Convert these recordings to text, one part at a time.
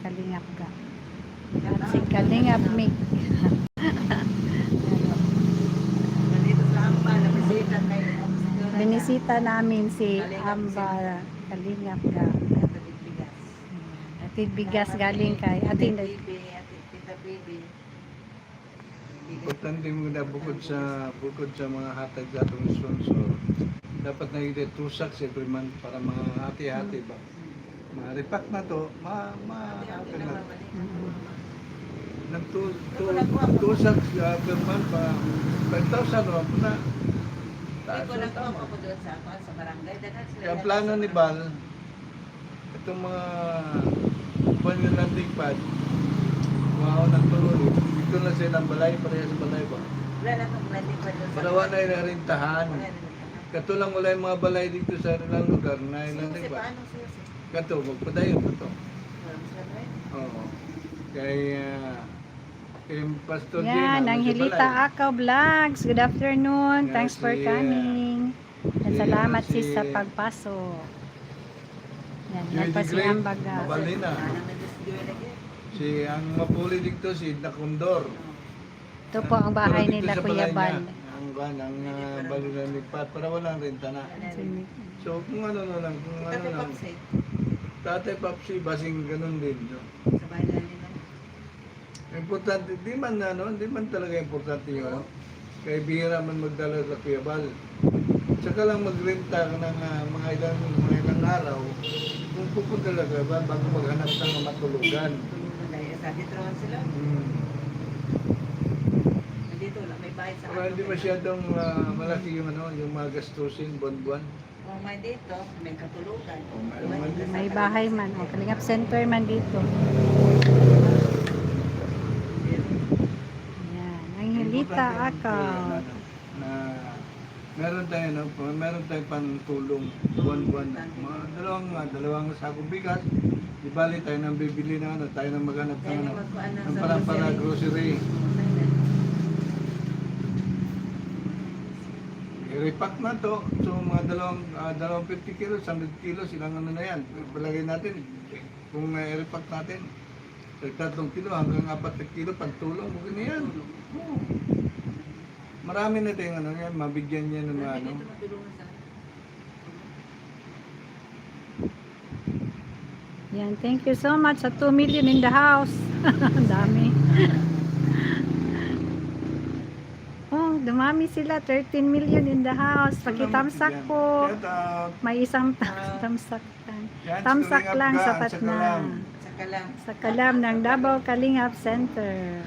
Kalingap ka. At si Kalingap Mick. Sa Binisita namin si Amba Kalingap ka. Atid bigas galing kay Bibi. Importante mo na bukod sa bukod sa mga hatag sa atong sponsor. Dapat na ito two sacks every month para mga hati-hati ba. Mga repack na to, ma ma Ate, na. two, two, two sacks uh, per month pa 5,000 naman po na. Taas ko nagkuha tama. ako doon sa ako, sa barangay. Dagan sila. Kaya ang plano ni Bal, itong mga buwan ng landing pad, mga unang tuloy, dito na silang balay, pareha sa balay ba? Wala na akong landing pa doon sa Parawa na inarintahan. Katulang wala yung mga balay dito sa ilang lugar na ilang ba? paano susi? Kato, magpadayon to. Mo try? Oo. Kaya, kay Pastor Yan, Gina, ang Hilita. Akaw Vlogs. Good afternoon. Yan, Thanks for si, uh, coming. And si, salamat uh, sis si- sa pagpasok. Yan, Joy yan pa Di si ang mapuli dito, si Nakundor. Ito po ang bahay nila Kuya Bal. Ang ban, ang uh, balunan ni Pat, para walang renta na. So, kung ano na lang, kung ano lang, tatay Papsi, basing ganun din. No? sa bahay na nila. Importante, di man ano, di man talaga importante yung ano. Kaya bihira man magdala sa Kuya Bal. Tsaka lang magrenta ka ng ah, mga ilang mga ilang araw. Kung pupunta talaga ba bago maghanap ng matulugan. Tulungan dahil sa Detroan sila. Hmm. Lang, may bahay sa Para hindi masyadong ah, malaki yung ano, yung mga gastusin buwan-buwan. Kung may dito, may katulugan. Oh, may- may- May bahay man. O, Kalingap Center man dito. Yan, ang Hilita Importante ano, Na meron tayo no, meron tayong pantulong buwan-buwan. Mga dalawang ah, dalawang sakong bigas. Di bali tayo nang bibili na ano, tayo nang maghanap ng ano, magkuhan ng sa parang para grocery. grocery. I-repack na to. So mga dalawang ah, dalawang 50 kilos, 100 kilos, ilang ano na yan. Palagay natin kung uh, i-repack natin. Sa tatlong kilo hanggang apat na kilo pagtulong, okay na yan. Marami na tayong ano yan, mabigyan niya ng mga ano. Yan, thank you so much sa 2 million in the house. Ang dami. oh, dumami sila. 13 million in the house. Pakitamsak po. May isang tamsak lang. Tamsak lang, sapat sa na. sa kalam. Sa kalam ng Davao Kalingap Center.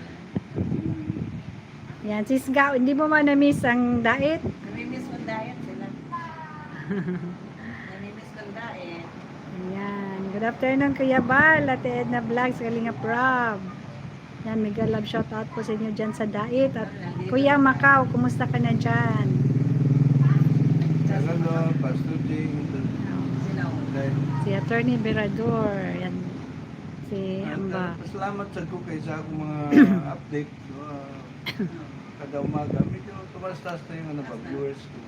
Yan, sis Gao, hindi mo man na-miss ang diet? Namimiss kong diet sila. Namimiss kong diet. Yan. Good afternoon, Kuya Bal, Ate Edna Vlogs, Kalingap Rob. Yan, mega love shout out po sa inyo dyan sa diet. At Kuya Macau, kumusta ka na dyan? Hello, Pastor Jing. Si Attorney Berador. Yan. Si Amba. Uh, Salamat sa ko kay sa akong mga update uh, kada umaga. Medyo tumastas na yung ano ba, viewers ko.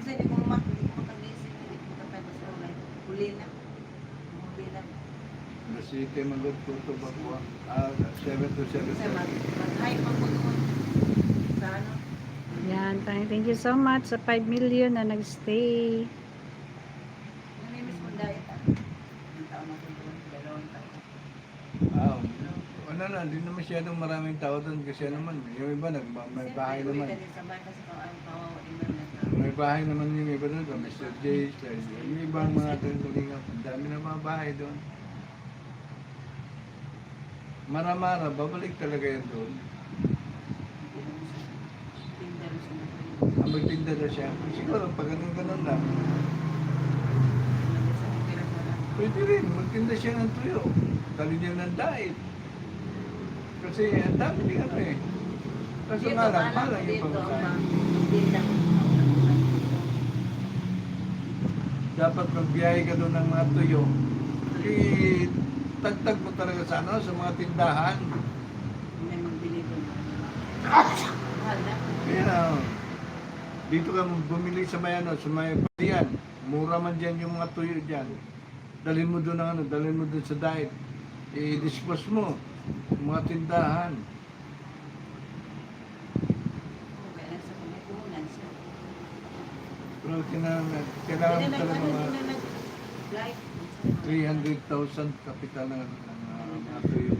Kasi hindi ko mak, hindi ko makagising, hindi ko makatapos sa ulay. Huli na. Na. Kay Magod ko ito ba ko, ah, 7 to 7. Kasi mag, mag-hype ako doon. Sa ano? Yan. Thank thank you so much sa 5 million na nagstay. Namimiss kong diet ah. Ang taon ako doon, dalawang taon. Ah, ano na, hindi na masyadong maraming tao doon kasi ano naman, yung iba nag, may bahay naman. na May bahay naman yung iba doon, Mr. J, yung ibang mga tulingap, ang dami na mga bahay doon. Mara-mara, babalik talaga yan doon. Magtinda na siya. Siguro, pag ganun ganun lang, pwede rin, magtinda siya ng tuyo. Dali niya ng diet. Kasi ang dami din ano eh. Kaso nga lang, ko yung ko. Dapat magbiyahe ka doon ng mga tuyo. Eh, tagtag mo talaga sa ano, sa mga tindahan. Magbili doon. Mahal na. Kaya, dito ka bumili sa may ano, sa may padiyan. Mura man dyan yung mga tuyo dyan. Dalhin mo doon ang ano, dalhin mo doon sa diet. i-dispose mo. Mga tindahan. Pero kailangan, kailangan Hindi talaga nag- mga hindi nag-flight. 300,000 kapital ng uh, mga tuyo.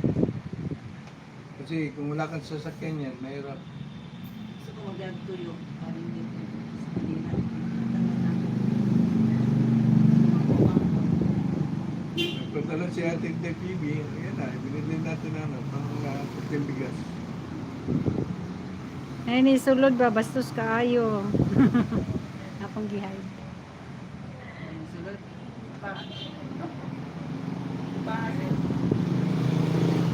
Kasi kung wala kang sasakyan yan, mahirap. Gusto ko mag-tuyo. Parang dito sa kanila. Nagpadala si Ate PB, yan na, binili natin ano, pang uh, puting bigas. Ay, ni sulod ba? Bastos kaayo. Akong gihay. Sunod. Pa. Pa.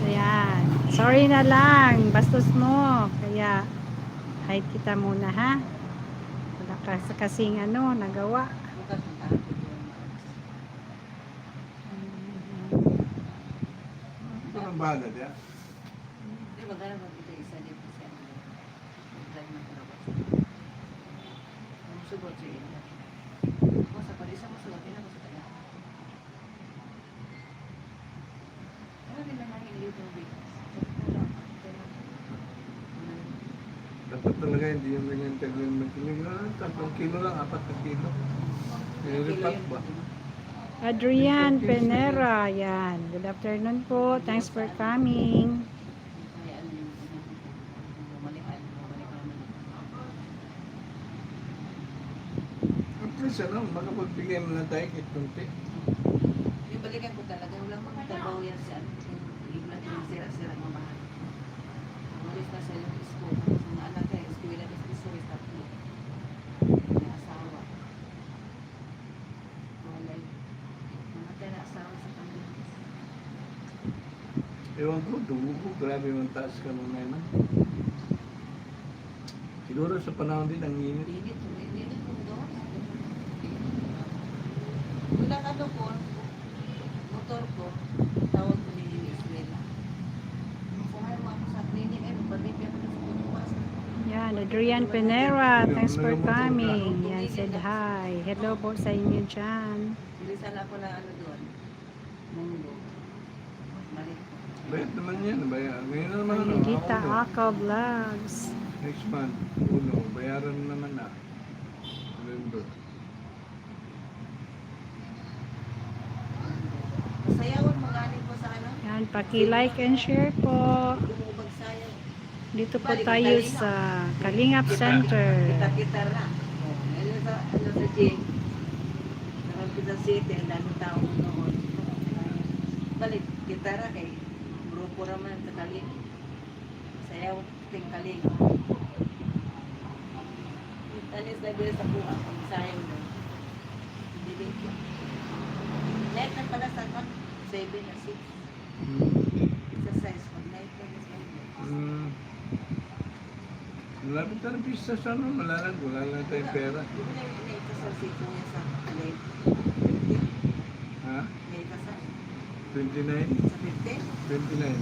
Ayan. Sorry na lang. Bastos mo. Kaya, hide kita muna ha. Wala ka sa kasing ano, nagawa. Ito ang bahala diya. Hindi, ako dito isa dito siya. Drive na palabas. Ang sugot siya ina. Mo sa parisa mo sugot ina mo sa kanya. Ano din na nangin dito big? Dapat talaga hindi yung ganyan ng kilo. Ah, Tatlong kilo lang, apat na kilo. Nilipat ba? Adrian Penera. Yan. Good afternoon po. Thanks for coming. Kaya ano ano, makapagbigay mo na tayo kahit kunti. Yung balikan ko talaga, wala mga trabaho yan siya. Yung yung sira-sira mga mahal. Na sa yung school. Mga anak kaya, school na sa school, tatlo. May asawa. Walay. Tayo na asawa sa kanila. Ewan ko, dugo ko, grabe yung taas ka nung naman. Siguro sa panahon din ang init. Init, init. Wala ka doon motor ko, tawag ko ni Isabela. Kumain mo ako sa clinic, eh, pabibigyan ko na sa bukas. Yan. Adrian Penera. Thanks for coming. Yan. Said hi. Hello po sa inyo dyan. Bilisan ako na ano doon. Mundo. Balik ko. Bayad naman yan, bayad. Ngayon na naman ano, Gita ako, no? Akaw Vlogs. Next month, uno, bayaran naman na. November. Masayawan mo galing ko sa ano? Yan. Paki-like and share po. Dito po tayo sa Kalingap Center. Kita-kita na. Oh, Ngayon sa, ano sa J. Nakapitan City, ang daming tao noon. Balik, gitara kay grupo naman sa Kaling. Sayaw, ting Kaling. Tanis na sa buha, pag sayaw ko. Night na pala sa 7 na 6. Exercise, pag night na sa. Malapit na ng sa ano, malalag, wala lang tayong pera. Di ba na may kasal si Kuya sa? Ha? May kasal 29? sa 15? 29.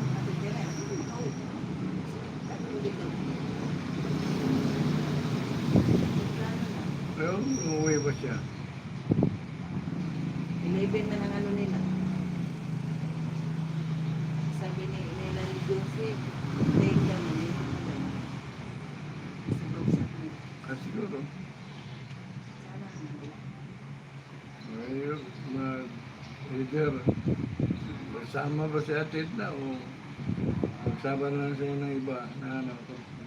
Pero umuwi ba siya? 11 na ng ano nila. Sabi ni nila ni Jose, take them ni Sa Brookside. Ah, siguro. Sana hindi. Ayun, mag either Masama ba si Ate Edna o magsama na lang sa'yo ng iba na ano.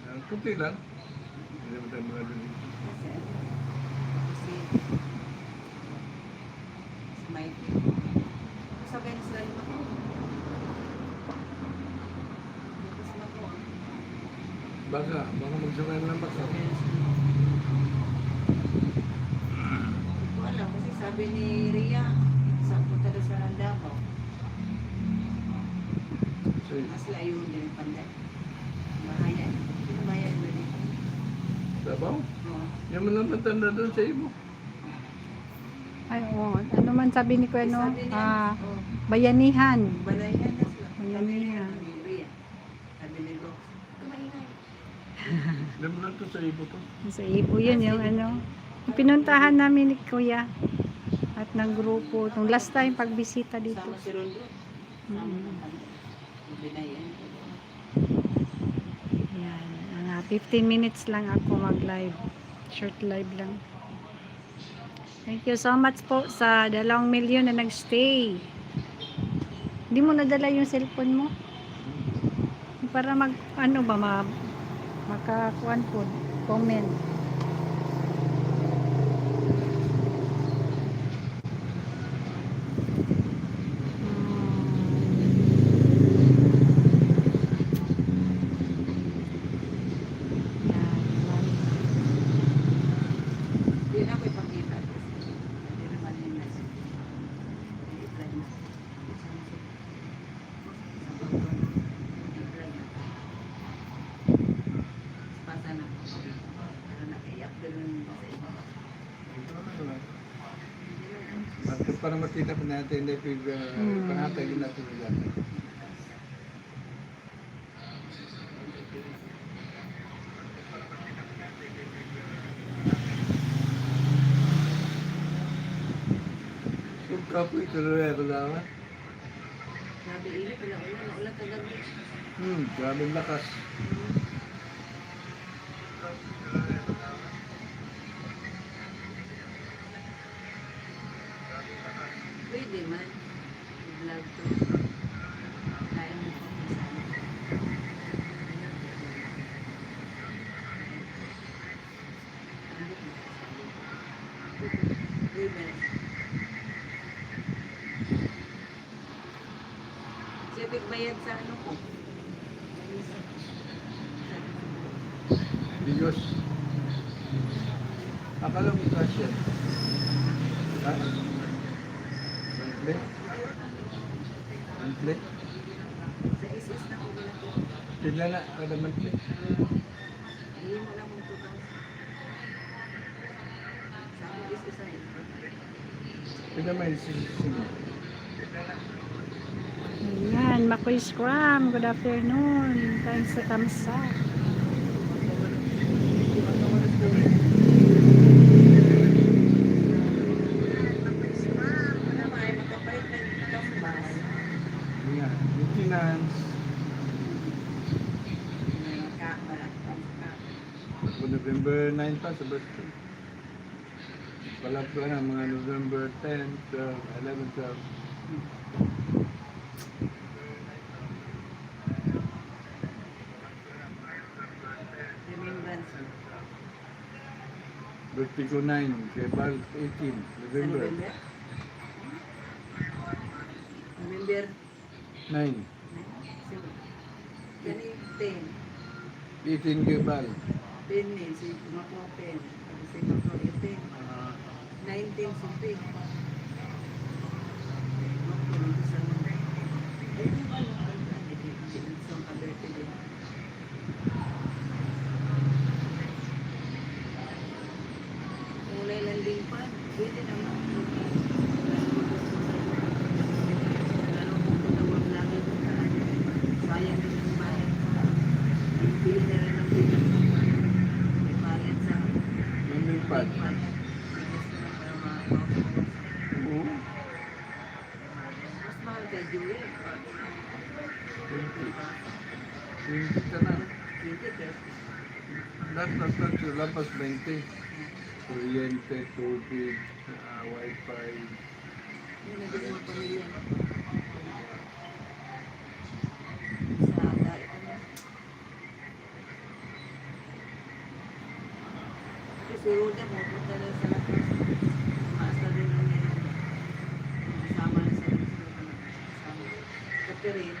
Ah, Kunti lang. Hindi naman tayo sila na po. Baka, baka magsama lang baka. Ko alam kasi sabi ni Ria, Mas layo din panday. Mahaya. Mahaya ba din? sabaw. Oo. Yan mo lang matanda doon sa imo. Ay, oo. Ano man sabi ni Kuya, no? Sabi niya, Ah, oh, bayanihan. balayan na sila. Bayanihan. Sabi ni Ria. Sabi ni Rox, kumaingay. Alam mo lang to sa ibo to. Sa Ibo yun, yung ano. Yung pinuntahan namin ni Kuya at ng grupo. Nung last time pagbisita dito. Kasama si Rondo. Mm. Binayan. Yan. Mga 15 minutes lang ako mag-live. Short live lang. Thank you so much po sa dalawang milyon na nagstay. Hindi mo nadala yung cellphone mo? Para mag, ano ba, ma, makakuan po, comment. Hmm. Yan, yan. Hindi na ako ipakita. Hindi naman yun na. I-apply na. I-apply na. Pasa na. Pero nakaiyak ko rin sa iba. At para makita pa natin na pig Mm. panatagin natin nila. Yung kapoy, tuloy ako naman. Grabe init, wala ulan, ulan kagabi. Hmm, grabe lakas. Pwede man. I-vlog to. Kaya mo kasama. Women. Siya bayad sa ano ko. Bigos. Akala mo yan. Ha? Monthly? Sa isis na ko ko. Pila na kada monthly? Ayun. Sa ako isis ay. Pila may sisising. Ayan, Makoy Scrum. Good afternoon. Thanks sa thumbs. Ano ba ay makapalit ng kambas? Nga, maintenance. Kamera. Kung November 9 pa sa birthday. Pala pa na mga November 10, 12, 11, 12. Remembrance. Birthday ko 9, kaya Bal 18, Sa November November? November 9. Gani 10. 18 kay Bal. 10 eh. Si Mako 10. Si Mako 18. 19 si Pig. Mako nito sa hindi. Sa kaberte din. Kulay pa. Pwede naman. Lalo kung tutawag lagi ko sa sayang din ang bayad. Bili na rin ang bigas. May bayad sa landing pad. pad. Bigas na para ma-focus. Oo. Mas mahal kay Jewel. 20. 20 ka na. 20 pesos. Lahat ng tax, lapas 20. Kuryente, tubig, ah, wifi. Yun ang gusto ng pamilya. Sa aga, ito na. Kasi Roda mo, punta na sa lakas. Maasta rin ang nila. Kasama na sa lakas. Kasama. Catherine,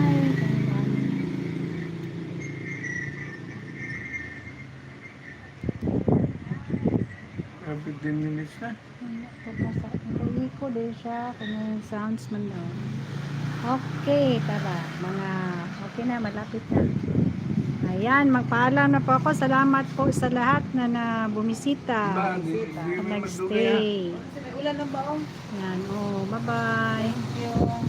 Business niya. Oo. Nag-iiko ka di ay. Ah, 15 minutes na. Nag-iiko din siya. Kung sounds man daw. Okay. Tara. Mga, okay na, malapit na. Ayan, magpaalam na po ako. Salamat po sa lahat na, na bumisita. Diba, magdugay ha. nagstay. Ulan ng baong. Yan, oh, bye-bye.